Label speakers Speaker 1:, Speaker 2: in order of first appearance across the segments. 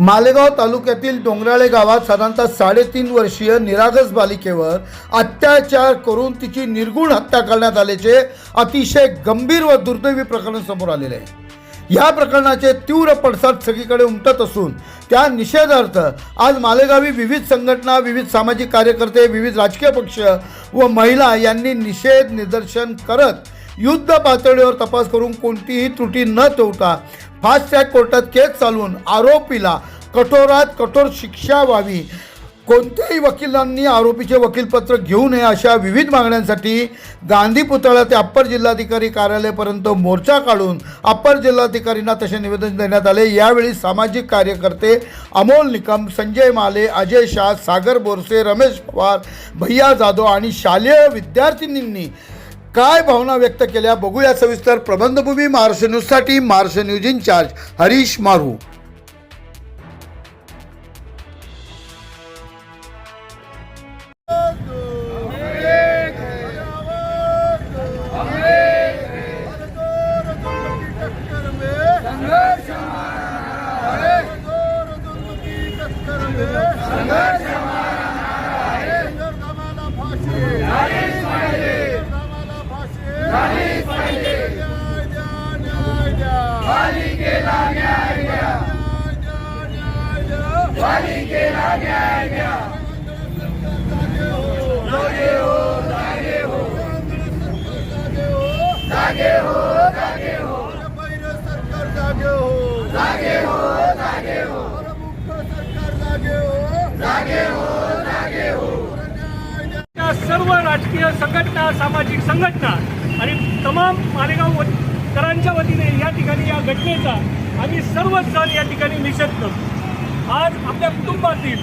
Speaker 1: मालेगाव तालुक्यातील डोंगराळे गावात साधारणतः साडेतीन वर्षीय निरागस बालिकेवर अत्याचार करून तिची निर्गुण हत्या करण्यात आल्याचे अतिशय गंभीर व दुर्दैवी प्रकरण समोर आलेले आहे. या प्रकरणाचे तीव्र पडसाद सगळीकडे उमटत असून त्या निषेधार्थ आज मालेगावी विविध संघटना विविध सामाजिक कार्यकर्ते विविध राजकीय पक्ष व महिला यांनी निषेध निदर्शन करत युद्ध पातळीवर तपास करून कोणतीही त्रुटी न ठेवता फास्ट ट्रॅक कोर्टात केस चालवून आरोपीला कठोरात कठोर शिक्षा व्हावी. कोणत्याही वकिलांनी आरोपीचे वकीलपत्र घेऊ नये अशा विविध मागण्यांसाठी गांधी पुतळा ते अप्पर जिल्हाधिकारी कार्यालयापर्यंत मोर्चा काढून अप्पर जिल्हाधिकारींना तसे निवेदन देण्यात आले. यावेळी सामाजिक कार्यकर्ते अमोल निकम संजय माले अजय शाह सागर बोरसे रमेश पवार भैया जाधव आणि शालेय विद्यार्थिनींनी काय भावना व्यक्त केल्या बघूया सविस्तर प्रबंधभूमी महाराष्ट्र न्यूजसाठी महाराष्ट्र न्यूज इन्चार्ज हरीश मारू.
Speaker 2: त्या सर्व राजकीय संघटना सामाजिक संघटना आणि तमाम मालेगाव वतीकरांच्या वतीने या ठिकाणी या घटनेचा आम्ही सर्वच जण या ठिकाणी निषेध करतो. आज आपल्या कुटुंबातील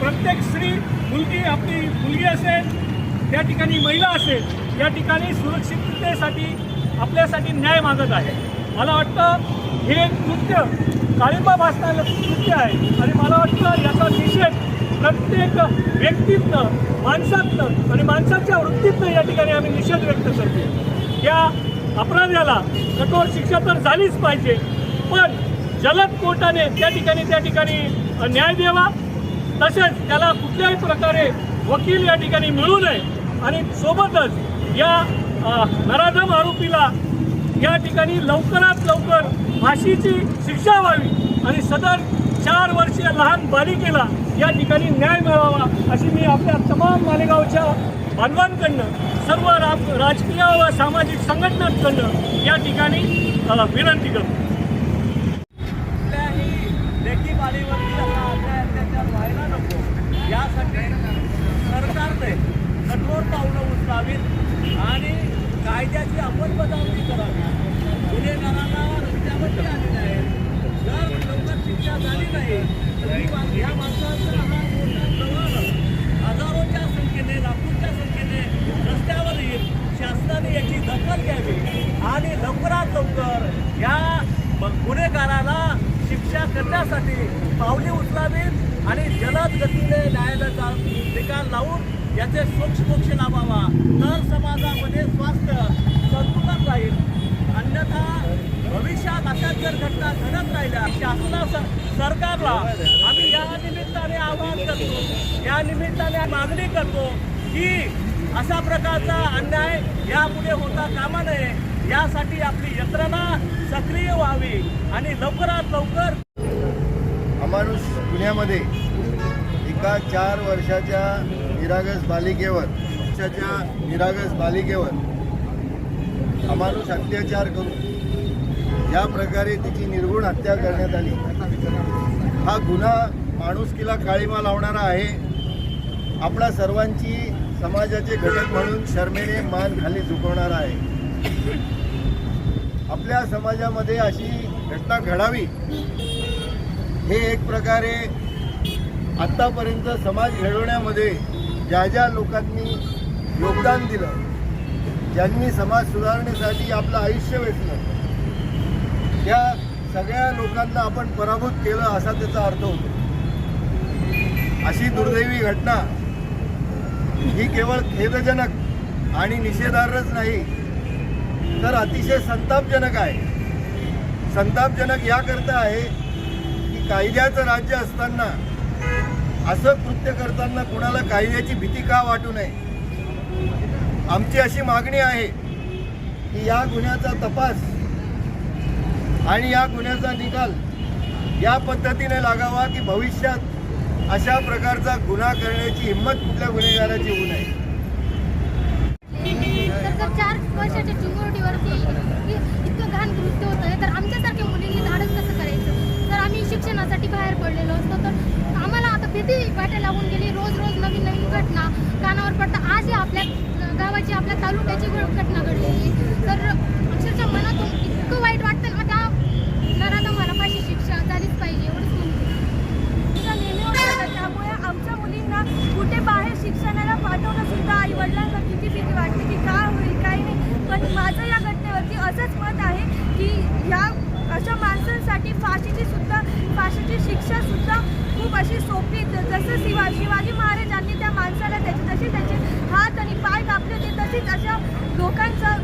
Speaker 2: प्रत्येक स्त्री मुलगी आपली मुलगी असेल त्या ठिकाणी महिला असेल या ठिकाणी सुरक्षिततेसाठी आपल्यासाठी न्याय मागत आहे. मला वाटतं हे कृत्य काळिंबा भासणारं कृत्य आहे. आणि मला वाटतं याचा निषेध प्रत्येक व्यक्तीतनं माणसातनं आणि माणसाच्या वृत्तीतनं या ठिकाणी आम्ही निषेध व्यक्त करतो या अपराध्याला कठोर शिक्षा तर झालीच पाहिजे पण जलद कोर्टाने त्या ठिकाणी त्या ठिकाणी न्याय द्यावा. तसेच त्याला कुठल्याही प्रकारे वकील या ठिकाणी मिळू नये. आणि सोबतच या नराधम आरोपीला या ठिकाणी लवकरात लवकर फाशीची शिक्षा व्हावी आणि सदर चार वर्षीय लहान बालिकेला या ठिकाणी न्याय मिळावा अशी मी आपल्या तमाम मालेगावच्या बांधवांकडनं सर्व रा राजकीय व सामाजिक संघटनांकडनं या ठिकाणी विनंती करतो.
Speaker 3: कुठल्याही लेखी बाळीवरती अत्याचार व्हायला नको. यासाठी सरकारने कठोर पावलं उचलावीत आणि कायद्याची अंमलबजावणी करावी गुन्हेगारांना रस्त्यावरती आलेले आहेत जर लवकर शिक्षा झाली नाही तर ह्या माणसाचा हा मोठा प्रवाह. हजारोच्या संख्येने लाखोंच्या संख्येने रस्त्यावर येईल शासनाने याची दखल घ्यावी आणि लवकरात लवकर या गुन्हेगाराला शिक्षा करण्यासाठी पावले उचलावीत आणि जलद गतीने न्यायालयाचा निकाल लावून याचे स्वच्छ लाभावा. तर समाजामध्ये स्वास्थ्य संतुलन राहील. अन्यथा भविष्यात अशाच जर घटना घडत राहिल्या शासना सरकारला आम्ही या निमित्ताने आवाहन करतो. या निमित्ताने मागणी करतो की अशा प्रकारचा अन्याय यापुढे होता कामा नये. यासाठी आपली यंत्रणा सक्रिय व्हावी आणि लवकरात लवकर
Speaker 4: अमानुष पुण्यामध्ये एका चार वर्षाच्या निरागस बालिकेवर पक्षाच्या निरागस बालिकेवर अमानुष अत्याचार करून ज्या प्रकारे तिची निर्गुण हत्या करण्यात आली. हा गुन्हा माणुसकीला काळीमा लावणारा आहे. आपणा सर्वांची समाजाचे घटक म्हणून शर्मेने मान खाली झुकवणारा आहे. आपल्या समाजामध्ये अशी घटना घडावी हे एक प्रकारे आत्तापर्यंत समाज घडवण्यामध्ये ज्या ज्या लोकांनी योगदान दिलं ज्यांनी समाज सुधारणेसाठी आपलं आयुष्य वेचलं त्या सगळ्या लोकांना आपण पराभूत केलं असा त्याचा अर्थ होतो. अशी दुर्दैवी घटना ही केवळ खेदजनक आणि निषेधार्हच नाही तर अतिशय संतापजनक आहे. संतापजनक याकरता आहे की कायद्याचं राज्य असताना असं कृत्य करताना कुणाला कायद्याची भीती का वाटू नये? आमची अशी मागणी आहे की या गुन्ह्याचा तपास आणि या गुन्ह्याचा निकाल या पद्धतीने लागावा की भविष्यात अशा प्रकारचा गुन्हा करण्याची हिंमत कुठल्या गुन्हेगाराची होऊ नये.
Speaker 5: चार वर्षाच्या इतकं घाण कृत्य होतं आहे तर आमच्यासारख्या मुलींनी धाडस कसं करायचं? तर आम्ही शिक्षणासाठी बाहेर पडलेलो असतो. आम्हाला आता भीती लागून गेली? रोज रोज नवीन नवीन घटना. कानावर पडतात आज ही आपल्या गावाची आपल्या तालुक्याची घटना घडलेली. तर अक्षरशः मनातून इतकं वाईट वाटतं ना त्या नराला मला फाशी शिक्षा झालीच पाहिजे एवढंच म्हणते
Speaker 6: नेहमी त्यामुळे आमच्या मुलींना कुठे बाहेर शिक्षणाला पाठवणं सुद्धा आई वडिलांना किती भीती वाटते की काय होईल काय नाही. पण माझं या घटनेवरती असंच मत आहे की ह्या अशा माणसांसाठी फाशीची सुद्धा फाशीची शिक्षा सुद्धा खूप अशी सोपी जसं शिवा शिवाजी महाराजांनी त्या माणसाला त्याची तशी त्याचे हात आणि पाय कापले होते तशीच अशा लोकांचा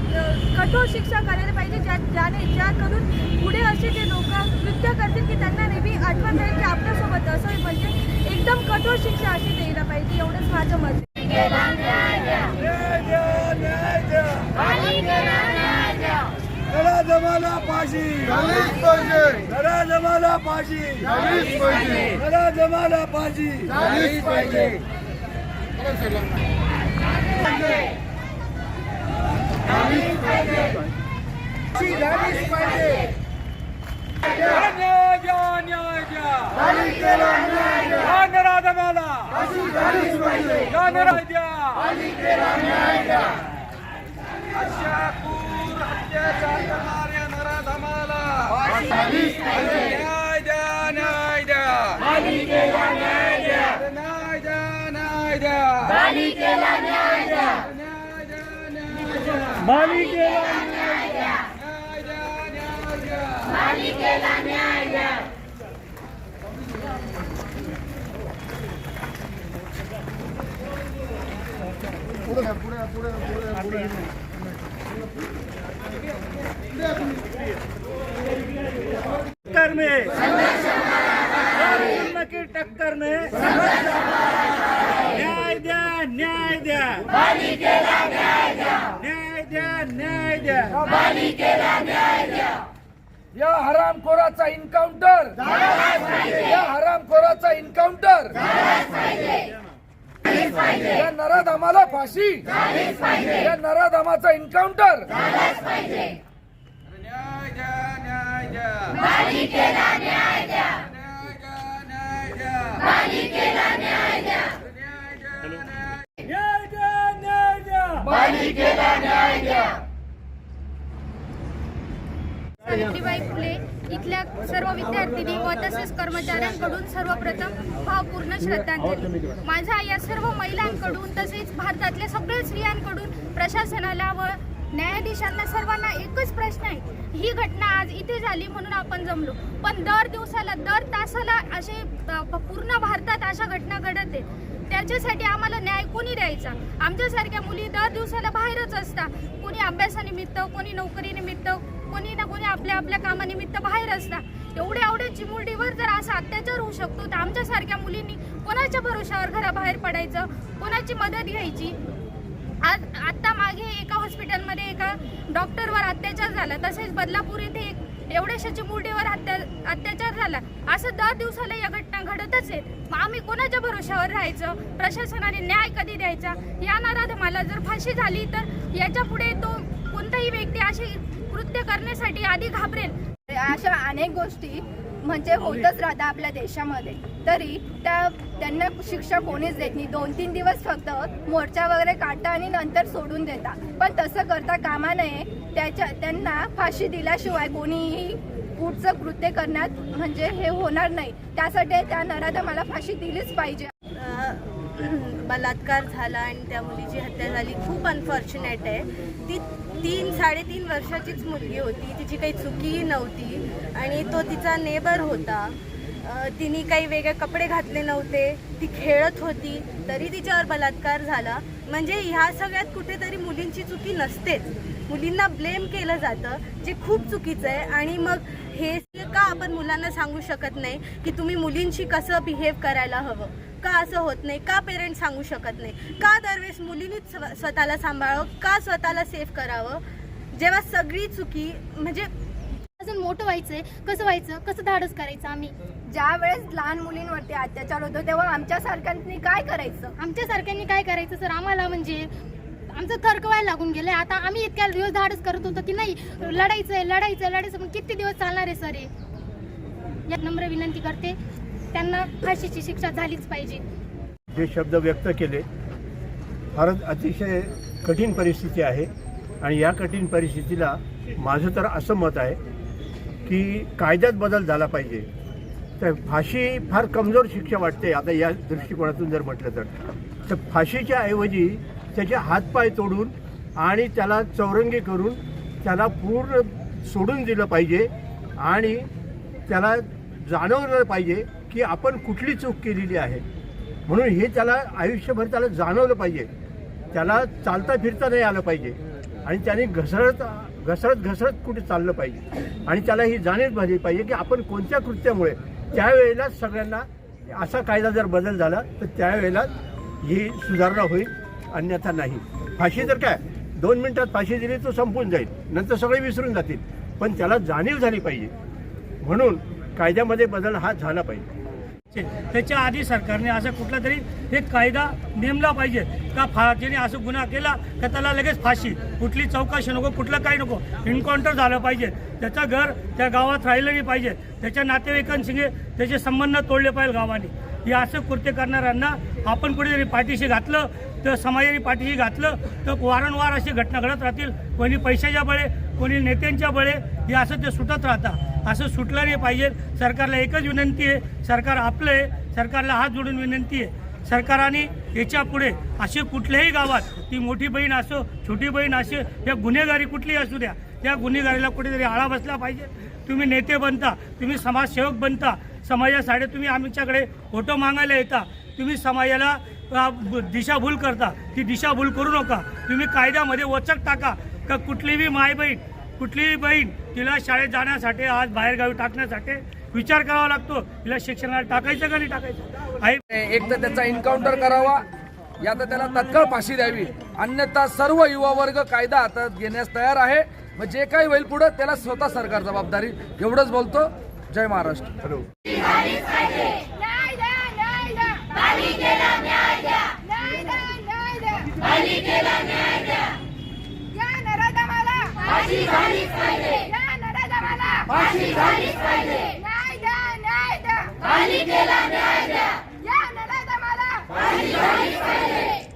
Speaker 6: कठोर शिक्षा करायला पाहिजे ज्या ज्याने ज्या करून पुढे असे जे लोक कृत्य करतील की त्यांना नेहमी आठवण राहील की आपल्यासोबत असं म्हणजे एकदम कठोर शिक्षा अशी द्यायला पाहिजे एवढंच माझं मत
Speaker 4: नरा जमाला पाशी झालीच पाहिजे नरा जमाला पाशी झालीच पाहिजे नरा जमाला पाशी झालीच पाहिजे झालीच पाहिजे
Speaker 2: न्याय द्या अशा करणाऱ्या नराधमाला न्याय द्या न्याय द्या न्याय द्या न्याय द्या न्याय द्या न्याय द्या न्याय द्या मालिकेला न्याय द्या न्याय द्या न्याय द्या
Speaker 4: पुढे पुढे पुढे पुढे पुढे
Speaker 2: टक्कर में जुल्म की टक्कर में न्याय द्या न्याय द्या. न्याय द्या न्याय द्या.
Speaker 7: या हरामखोराचा इन्काउंटर या हरामखोराचा इन्काउंटर या नराधामाला फाशी. या नराधामाचा इन्काउंटर
Speaker 2: न्याय द्या न्याय द्या.
Speaker 5: सावित्रीबाई फुले इथल्या सर्व विद्यार्थिनी व तसेच कर्मचाऱ्यांकडून सर्वप्रथम भावपूर्ण श्रद्धांजली. माझा या सर्व महिलांकडून तसेच भारतातल्या सगळ्या स्त्रियांकडून प्रशासनाला व न्यायाधीशांना सर्वांना एकच प्रश्न आहे. ही घटना आज इथे झाली म्हणून आपण जमलो. पण दर दिवसाला दर तासाला असे पूर्ण भारतात अशा घटना घडत आहेत. त्याच्यासाठी आम्हाला न्याय कोणी द्यायचा? आमच्यासारख्या मुली दर दिवसाला बाहेरच असतात. कोणी अभ्यासानिमित्त कोणी नोकरीनिमित्त कोणी ना कोणी आपल्या आपल्या कामानिमित्त बाहेर असतात. एवढ्या एवढ्या चिमुरडीवर जर असा अत्याचार होऊ शकतो तर आमच्यासारख्या मुलींनी कोणाच्या भरोशावर घराबाहेर पडायचं? कोणाची मदत घ्यायची? आज आत्ता मागे एका हॉस्पिटलमध्ये एका डॉक्टरवर अत्याचार झाला. तसेच बदलापूर येथे एक एवढ्याशा चिमुरडीवर अत्या अत्याचार झाला. असं दर दिवसाला या घटना घडतच आहेत मग आम्ही कोणाच्या भरोशावर राहायचं? प्रशासनाने न्याय कधी द्यायचा? या नराधमाला जर फाशी झाली तर याच्यापुढे तो कोणताही व्यक्ती अशी कृत्य करण्यासाठी आधी घाबरेल.
Speaker 6: अशा अनेक गोष्टी म्हणजे होतच राहतं आपल्या देशामध्ये. तरी त्या त्यांना शिक्षा कोणीच देत नाही. दोन तीन दिवस फक्त मोर्चा वगैरे काढता आणि नंतर सोडून देता. पण तसं करता कामा नये. त्याच्या त्यांना फाशी दिल्याशिवाय कोणीही पुढचं कृत्य करण्यात म्हणजे हे होणार नाही. त्यासाठी त्या नराधा मला फाशी दिलीच पाहिजे.
Speaker 8: बलात्कार झाला आणि त्या मुलीची हत्या झाली. खूप अनफॉर्च्युनेट आहे. ती तीन साडेतीन वर्षाचीच मुलगी होती. तिची काही चुकीही नव्हती. आणि तो तिचा नेबर होता. तिने काही वेगळे कपडे घातले नव्हते. ती खेळत होती. तरी तिच्यावर बलात्कार झाला. म्हणजे ह्या सगळ्यात कुठेतरी मुलींची चुकी नसतेच. मुलींना ब्लेम केलं जातं जे खूप चुकीचं आहे. आणि मग हे का आपण मुलांना सांगू शकत नाही की तुम्ही मुलींशी कसं बिहेव करायला हवं? का असं होत नाही? का पेरेंट्स सांगू शकत नाही? का दरवेळेस मुलींनीच स्व- स्वतःला सांभाळावं? का स्वतःला सेफ करावं? जेव्हा सगळी चुकी म्हणजे
Speaker 5: अजून मोठं व्हायचंय कसं व्हायचं कसं धाडस करायचं आम्ही?
Speaker 6: ज्या वेळेस लहान मुलींवरती अत्याचार होतो तेव्हा आमच्या सरकारने काय करायचं?
Speaker 5: आमच्या सारख्यांनी काय करायचं सर? आम्हाला म्हणजे आमचं थरकवायला लागून गेलंय. आता आम्ही इतक्या दिवस धाडस करत होतो की नाही लढायचंय लढायचंय लढायचं पण किती दिवस चालणार आहे सर हे? यात नम्र विनंती करते. त्यांना फाशीची शिक्षा झालीच पाहिजे.
Speaker 9: जे शब्द व्यक्त केले फारच अतिशय कठीण परिस्थिती आहे. आणि या कठीण परिस्थितीला माझं तर असं मत आहे की कायद्यात बदल झाला पाहिजे. तर फाशी फार कमजोर शिक्षा वाटते आता या दृष्टिकोनातून जर म्हटलं तर. तर फाशीच्या ऐवजी त्याचे हातपाय तोडून आणि त्याला चौरंगी करून त्याला पूर्ण सोडून दिलं पाहिजे आणि त्याला जाणवलं पाहिजे की आपण कुठली चूक केलेली आहे. म्हणून हे त्याला आयुष्यभर त्याला जाणवलं पाहिजे. त्याला चालता फिरता नाही आलं पाहिजे. आणि त्याने घसरत घसरत घसरत कुठे चाललं पाहिजे. आणि त्याला ही जाणीव झाली पाहिजे की आपण कोणत्या कृत्यामुळे त्यावेळेला सगळ्यांना असा कायदा जर बदल झाला तर त्यावेळेला ही सुधारणा होईल अन्यथा नाही. फाशी तर काय? दोन मिनिटात फाशी दिली तो संपून जाईल नंतर सगळे विसरून जातील. पण त्याला जाणीव झाली पाहिजे. म्हणून कायद्यामध्ये बदल हा झाला पाहिजे.
Speaker 2: त्याच्या आधी सरकारने असा कुठला तरी एक कायदा नेमला पाहिजे. का फा ज्याने असं गुन्हा केला तर त्याला लगेच फाशी? कुठली चौकशी नको कुठलं काही नको. एन्काउंटर झालं पाहिजे. त्याचं घर त्या गावात राहिलं नाही पाहिजे. त्याच्या नातेवाईकांशी त्याचे संबंध तोडले पाहिजे गावाने. हे असं कृत्य करणाऱ्यांना आपण कुठेतरी पाठीशी घातलं तर समाजाने पाठीशी घातलं तर वारंवार अशी घटना घडत राहतील. कोणी पैशाच्या बळे कोणी नेत्यांच्या बळे हे असं ते सुटत राहतात असं सुटलं नाही पाहिजे. सरकारला एकच विनंती आहे सरकार आपलं आहे सरकारला हात जोडून विनंती आहे. सरकाराने याच्यापुढे असे कुठल्याही गावात ती मोठी बहीण असो छोटी बहीण असो या गुन्हेगारी कुठलीही असू द्या त्या गुन्हेगारीला कुठेतरी आळा बसला पाहिजे. तुम्ही नेते बनता तुम्ही समाजसेवक बनता समाजासाठी तुम्ही आमच्याकडे फोटो मागायला येता. तुम्ही समाजाला दिशाभूल करता. ती दिशाभूल करू नका. तुम्ही कायद्यामध्ये वचक टाका. का कुठलीही माय बहीण कुठलीही बहीण तिला शाळेत जाण्यासाठी आज बाहेरगावी टाकण्यासाठी विचार करावा लागतो. तिला शिक्षणाला टाकायचं का नाही टाकायचं? आई
Speaker 7: एक तर त्याचा एन्काउंटर करावा. या तर त्याला तत्काळ फाशी द्यावी. अन्यथा सर्व युवा वर्ग कायदा हातात घेण्यास तयार आहे. मग जे काही होईल पुढे त्याला स्वतः सरकार जबाबदारी. एवढंच बोलतो. जय महाराष्ट्र.
Speaker 9: हॅलो.
Speaker 6: न्याय द्या न्याय द्या. पालिकेला न्याय द्या न्याय द्या न्याय द्या पालिकेला न्याय द्या या नराधमाला फाशी झालीच पाहिजे. या नराधमाला फाशी झालीच पाहिजे. न्याय द्या न्याय द्या. पालिकेला न्याय द्या. या नराधमाला फाशी झालीच पाहिजे.